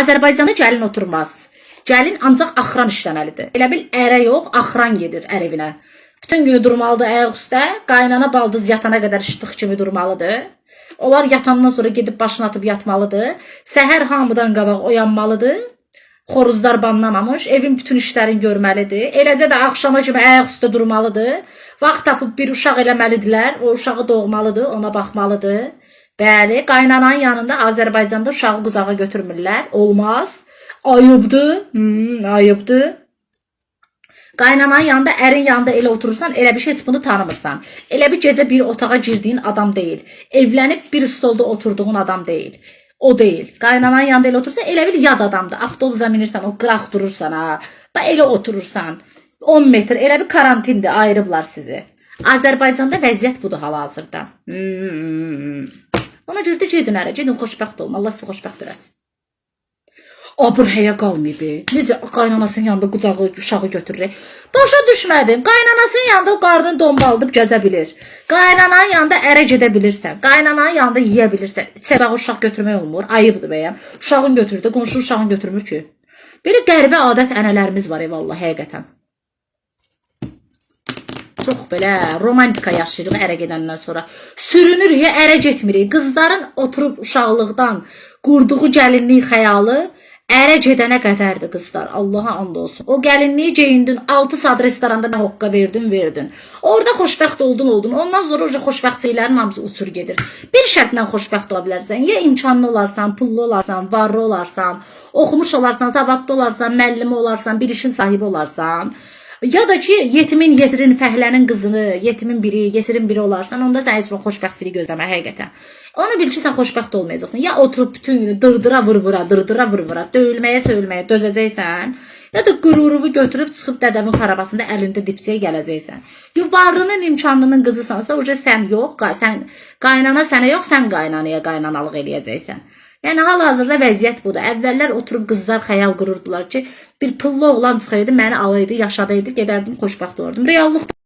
Azərbaycanda gəlin oturmaz. Gəlin ancaq axıran işləməlidir. Elə bil ərə yox, axıran gedir ər evinə. Bütün günü durmalıdır ayaq üstə, qaynana baldız yatana qədər işlıq kimi durmalıdır. Onlar yatandan sonra gedib başını atıb yatmalıdır. Səhər hamıdan qabaq oyanmalıdır. Xoruzlar banlamamış, evin bütün işlərini görməlidir. Eləcə də axşama kimi ayaq üstə durmalıdır. Vaxt tapıb bir uşaq eləməlidirlər. O uşağı doğmalıdır, ona baxmalıdır. Bəli, qaynananın yanında Azərbaycanda uşağı qucağa götürmürlər. Olmaz. Ayıbdır. Hmm, ayıbdır. Qaynananın yanında, ərin yanında elə oturursan, elə bir şey heç bunu tanımırsan. Elə bir gecə bir otağa girdiyin adam deyil. Evlənib bir stolda oturduğun adam deyil. O deyil. Qaynananın yanında elə otursan, elə bil yad adamdır. Avtobusa minirsən, o qıraq durursan ha. Bax elə oturursan. 10 metr elə bir karantindir, ayırıblar sizi. Azərbaycanda vəziyyət budur hal-hazırda. Hmm. Ona görə də gedin ərə, gedin xoşbəxt olun. Allah sizi xoşbəxt eləsin. Abır həyə qalmayıb. Necə qaynanasının yanında qucağı uşağı götürür. Başa düşmədim. Qaynanasının yanında qarnını dombaldıb gəzə bilir. Qaynananın yanında ərə gedə bilirsən. Qaynananın yanında yeyə bilirsən. Çərağı uşaq götürmək olmur. Ayıbdır bəyəm. Uşağın götürür də, qonşu uşağın götürmür ki. Belə qəribə adət ənənələrimiz var ey vallahi həqiqətən. Çox belə romantika yaşayırıq ərə gedəndən sonra. Sürünürük, ərə getmirik. Qızların oturub uşaqlıqdan qurduğu gəlinlik xəyalı ərə gedənə qədərdir qızlar. Allaha and olsun. O gəlinliyi geyindin, 6 saat restoranda nə hoqqa verdin, verdin. Orada xoşbəxt oldun, oldun. Ondan sonra o xoşbəxtliklərin hamısı uçur gedir. Bir şərtlə xoşbəxt ola bilərsən. Ya imkanlı olarsan, pullu olarsan, varlı olarsan, oxumuş olarsan, savadlı olarsan, müəllimi olarsan, bir işin sahibi olarsan. Ya da ki yetimin, yesirin, fəhlənin qızını, yetimin biri, yesirin biri olarsan, onda sən heç vaxt xoşbəxtlik gözləmə həqiqətən. Onu bil ki, sən xoşbəxt olmayacaqsan. Ya oturub bütün günü dırdıra vır-vıra, dırdıra vır-vıra, döyülməyə, söyülməyə dözəcəksən. Ya da qürurunu götürüb çıxıb dədəvin xarabasında əlində dipçəyə gələcəksən. Yuvarının imkanlının qızısansa, oca sən yox, sən qaynana sənə yox, sən qaynanaya qaynanalıq eləyəcəksən. Yəni hal-hazırda vəziyyət budur. Əvvəllər oturub qızlar xəyal qururdular ki, bir pullu oğlan çıxaydı, məni alaydı, yaşadaydı, gedərdim xoşbəxt olardım. Reallıqda